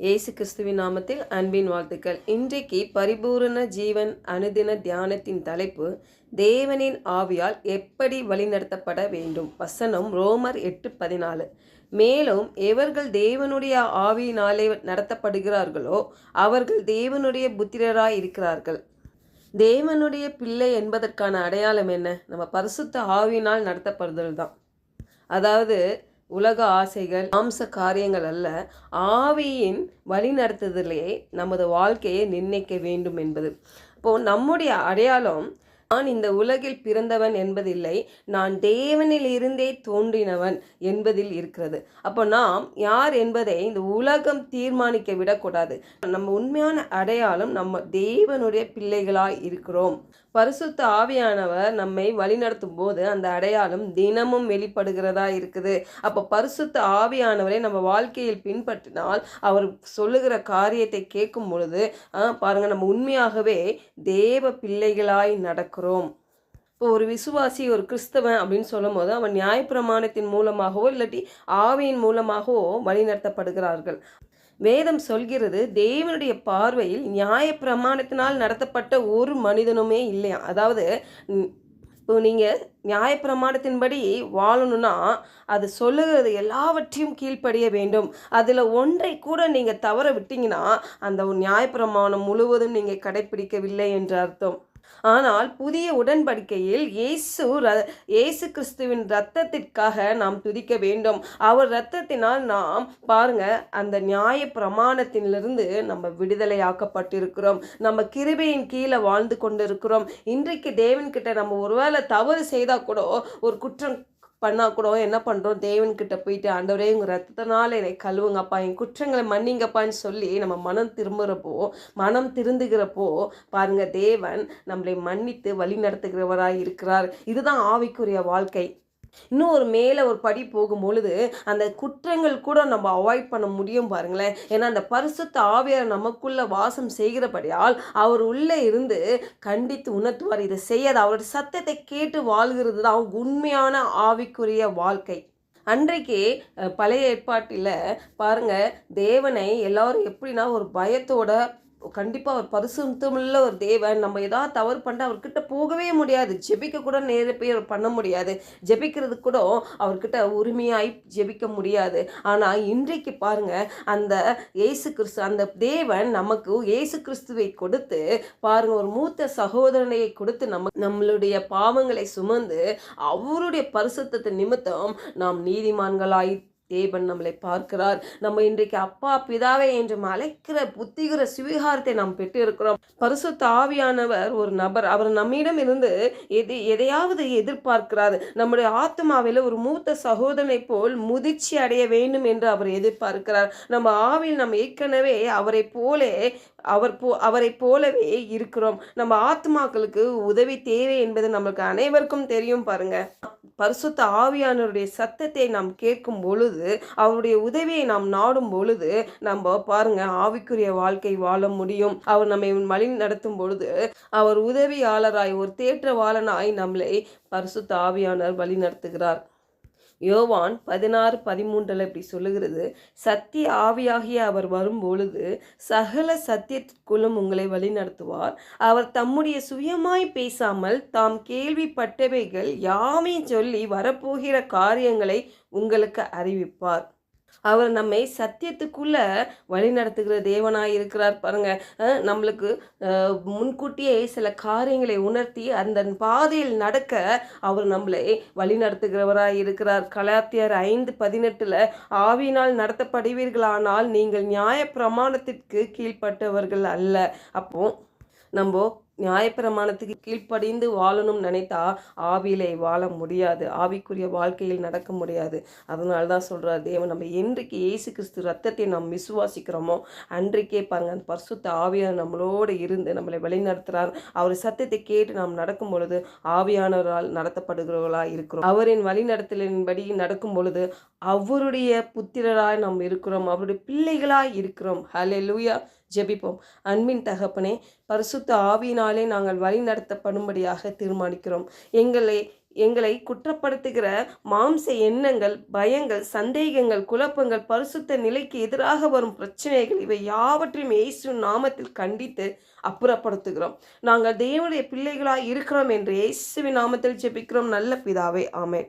இயேசு கிறிஸ்துவின் நாமத்தில் அன்பின் வாழ்த்துக்கள். இன்றைக்கு பரிபூரண ஜீவன் அனுதின தியானத்தின் தலைப்பு தேவனின் ஆவியால் எப்படி வழிநடத்தப்பட வேண்டும்? வசனம் ரோமர் எட்டு பதினாலு. மேலும் எவர்கள் தேவனுடைய ஆவியினாலே நடத்தப்படுகிறார்களோ அவர்கள் தேவனுடைய புத்திரராய் இருக்கிறார்கள். தேவனுடைய பிள்ளை என்பதற்கான அடையாளம் என்ன? நம்ம பரிசுத்த ஆவியினால் நடத்தப்படுதல் தான் அதாவது உலக ஆசைகள் மாம்ச காரியங்கள் அல்ல ஆவியின் வழிநடத்துதலே நமது வாழ்க்கையை நிர்ணயிக்க வேண்டும் என்பது. இப்போ நம்முடைய அடையாளம் நான் இந்த உலகில் பிறந்தவன் என்பதில்லை நான் தேவனில் இருந்தே தோன்றினவன் என்பதில் இருக்கிறது. அப்போ நாம் யார் என்பதை இந்த உலகம் தீர்மானிக்க விடக்கூடாது. நம்ம உண்மையான அடையாளம் நம்ம தேவனுடைய பிள்ளைகளாய் இருக்கிறோம். பரிசுத்த ஆவியானவர் நம்மை வழிநடத்தும் போது அந்த அடையாளம் தினமும் வெளிப்படுகிறதா இருக்குது. அப்போ பரிசுத்த ஆவியானவரை நம்ம வாழ்க்கையில் பின்பற்றினால் அவர் சொல்லுகிற காரியத்தை கேட்கும் பொழுது ஆ, நம்ம உண்மையாகவே தேவ பிள்ளைகளாய் பார்க்குறோம். இப்போ ஒரு விசுவாசி ஒரு கிறிஸ்தவன் அப்படின்னு சொல்லும் போது அவன் நியாயப்பிரமாணத்தின் மூலமாகவோ இல்லாட்டி ஆவியின் மூலமாகவோ வழிநடத்தப்படுகிறார்கள். வேதம் சொல்கிறது தேவனுடைய பார்வையில் நியாயப்பிரமாணத்தினால் நடத்தப்பட்ட ஒரு மனிதனுமே இல்லையா அதாவது இப்போ நீங்கள் நியாயப்பிரமாணத்தின்படி வாழணும்னா அது சொல்லுகிறது எல்லாவற்றையும் கீழ்ப்படிய வேண்டும். அதில் ஒன்றை கூட நீங்கள் தவற விட்டீங்கன்னா அந்த ஒரு நியாயப்பிரமாணம் முழுவதும் நீங்கள் கடைப்பிடிக்கவில்லை என்று அர்த்தம். ஆனால் புதிய உடன்படிக்கையில் இயேசு ர இயேசு கிறிஸ்துவின் இரத்தத்திற்காக நாம் துதிக்க வேண்டும். அவர் இரத்தத்தினால் நாம் பாருங்க அந்த நியாய பிரமாணத்திலிருந்து நம்ம விடுதலையாக்கப்பட்டிருக்கிறோம். நம்ம கிருபையின் கீழே வாழ்ந்து கொண்டிருக்கிறோம். இன்றைக்கு தேவன்கிட்ட நம்ம ஒருவேளை தவறு செய்தால் கூட ஒரு குற்றம் பண்ணால் கூட என்ன பண்ணுறோம் தேவன்கிட்ட போயிட்டு ஆண்டவரே உங்கள் ரத்தத்தினால என்னை கழுவுங்கப்பா. என் குற்றங்களை மன்னிங்கப்பான்னு சொல்லி நம்ம மனம் திரும்புகிறப்போ மனம் திருந்துகிறப்போ பாருங்கள் தேவன் நம்மளை மன்னித்து வழி நடத்துகிறவராக இருக்கிறார். இதுதான் ஆவிக்குரிய வாழ்க்கை. இன்னும் ஒரு மேலே ஒரு படி போகும்பொழுது அந்த குற்றங்கள் கூட நம்ம அவாய்ட் பண்ண முடியும் பாருங்களேன். ஏன்னா அந்த பரிசுத்த ஆவியார் நமக்குள்ள வாசம் செய்கிறபடியால் அவர் உள்ளே இருந்து கண்டித்து உணர்த்துவார். இதை செய்யாது. அவருடைய சத்தத்தை கேட்டு வாழ்கிறது தான் உண்மையான ஆவிக்குரிய வாழ்க்கை. அன்றைக்கு பழைய ஏற்பாட்டில் பாருங்க தேவனை எல்லாரும் எப்படின்னா ஒரு பயத்தோட கண்டிப்பாக அவர் பரிசுத்தமுள்ள ஒரு தேவன். நம்ம ஏதாவது தவறு பண்ண அவர்கிட்ட போகவே முடியாது. ஜெபிக்க கூட நேர போய் அவர் பண்ண முடியாது. ஜெபிக்கிறது கூட அவர்கிட்ட உரிமையாய் ஜெபிக்க முடியாது. ஆனால் இன்றைக்கு பாருங்க அந்த இயேசு கிறிஸ்து அந்த தேவன் நமக்கு இயேசு கிறிஸ்துவை கொடுத்து பாருங்கள் ஒரு மூத்த சகோதரனை கொடுத்து நம்ம நம்மளுடைய பாவங்களை சுமந்து அவருடைய பரிசுத்தத்தை நிமித்தம் நாம் நீதிமான்களாய் தேவன் நம்மளை பார்க்கிறார். நம்ம இன்றைக்கு அப்பா பிதாவே என்று அழைக்கிற புத்திகிற சுவிகாரத்தை நாம் பெற்று இருக்கிறோம் பரிசுத்த ஆவியானவர் ஒரு நபர். அவர் நம்மிடம் இருந்து எது எதையாவது எதிர்பார்க்கிறார். நம்முடைய ஆத்மாவில் ஒரு மூத்த சகோதரனை போல் முதிர்ச்சி அடைய வேண்டும் என்று அவர் எதிர்பார்க்கிறார். நம்ம ஆவியில் நம்ம ஏற்கனவே அவரை போலே அவர் போ அவரை போலவே இருக்கிறோம். நம்ம ஆத்மாக்களுக்கு உதவி தேவை என்பது நம்மளுக்கு அனைவருக்கும் தெரியும் பாருங்க. பரிசுத்த ஆவியானவருடைய சத்தத்தை நாம் கேட்கும் பொழுது அவருடைய உதவியை நாம் நாடும் பொழுது நம்ம பாருங்க ஆவிக்குரிய வாழ்க்கை வாழ முடியும். அவர் நம்மை வழி நடத்தும் பொழுது அவர் உதவியாளராய் ஒரு தேற்றவாளனாய் நம்மளை பரிசுத்த ஆவியானவர் வழி நடத்துகிறார். யோவான் பதினாறு பதிமூன்றில் இப்படி சொல்லுகிறது சத்திய ஆவியாகிய அவர் வரும்பொழுது சகல சத்தியத்திற்குள்ளும் உங்களை வழிநடத்துவார். அவர் தம்முடைய சுயமாய் பேசாமல் தாம் கேள்விப்பட்டவைகள் யாமே சொல்லி வரப்போகிற காரியங்களை உங்களுக்கு அறிவிப்பார். அவர் நம்மை சத்தியத்துக்குள்ள வழி நடத்துகிற தேவனாக இருக்கிறார் பாருங்க. அஹ் நம்மளுக்கு முன்கூட்டியே சில காரியங்களை உணர்த்தி அந்த பாதையில் நடக்க அவர் நம்மளை வழி நடத்துகிறவராக இருக்கிறார். கலாத்தியர் ஐந்து பதினெட்டுல ஆவினால் நடத்தப்படுவீர்களானால் நீங்கள் நியாய பிரமாணத்திற்கு கீழ்ப்பட்டவர்கள் அல்ல. அப்போ நம்ம நியாயப்பிரமாணத்துக்கு கீழ்ப்படிந்து வாழணும்னு நினைத்தா ஆவியிலே வாழ முடியாது. ஆவிக்குரிய வாழ்க்கையில் நடக்க முடியாது. அதனால தான் சொல்கிறார் தேவன் நம்ம என்றைக்கு இயேசு கிறிஸ்து ரத்தத்தை நாம் விசுவாசிக்கிறோமோ அன்றைக்கே பாருங்க அந்த பரிசுத்த ஆவியார் நம்மளோடு இருந்து நம்மளை வழிநடத்துகிறார் அவர் சத்தத்தை கேட்டு நாம் நடக்கும் பொழுது ஆவியானவரால் நடத்தப்படுகிறவர்களாக இருக்கிறோம். அவரின் வழிநடத்தலின்படி நடக்கும் பொழுது அவருடைய புத்திரராய் நாம் இருக்கிறோம். அவருடைய பிள்ளைகளாக இருக்கிறோம். ஹலே லூயா ஜெபிப்போம். அன்பின் தகப்பனே பரிசுத்த ஆவியினாலே நாங்கள் வழி நடத்தப்படும்படியாக தீர்மானிக்கிறோம். எங்களை எங்களை குற்றப்படுத்துகிற மாம்ச எண்ணங்கள் பயங்கள் சந்தேகங்கள் குழப்பங்கள் பரிசுத்த நிலைக்கு எதிராக வரும் பிரச்சனைகள் இவை யாவற்றையும் இயேசு நாமத்தில் கண்டித்து அப்புறப்படுத்துகிறோம். நாங்கள் தேவனுடைய பிள்ளைகளாக இருக்கிறோம் என்று இயேசுவின் நாமத்தில் ஜெபிக்கிறோம். நல்ல பிதாவே ஆமேன்.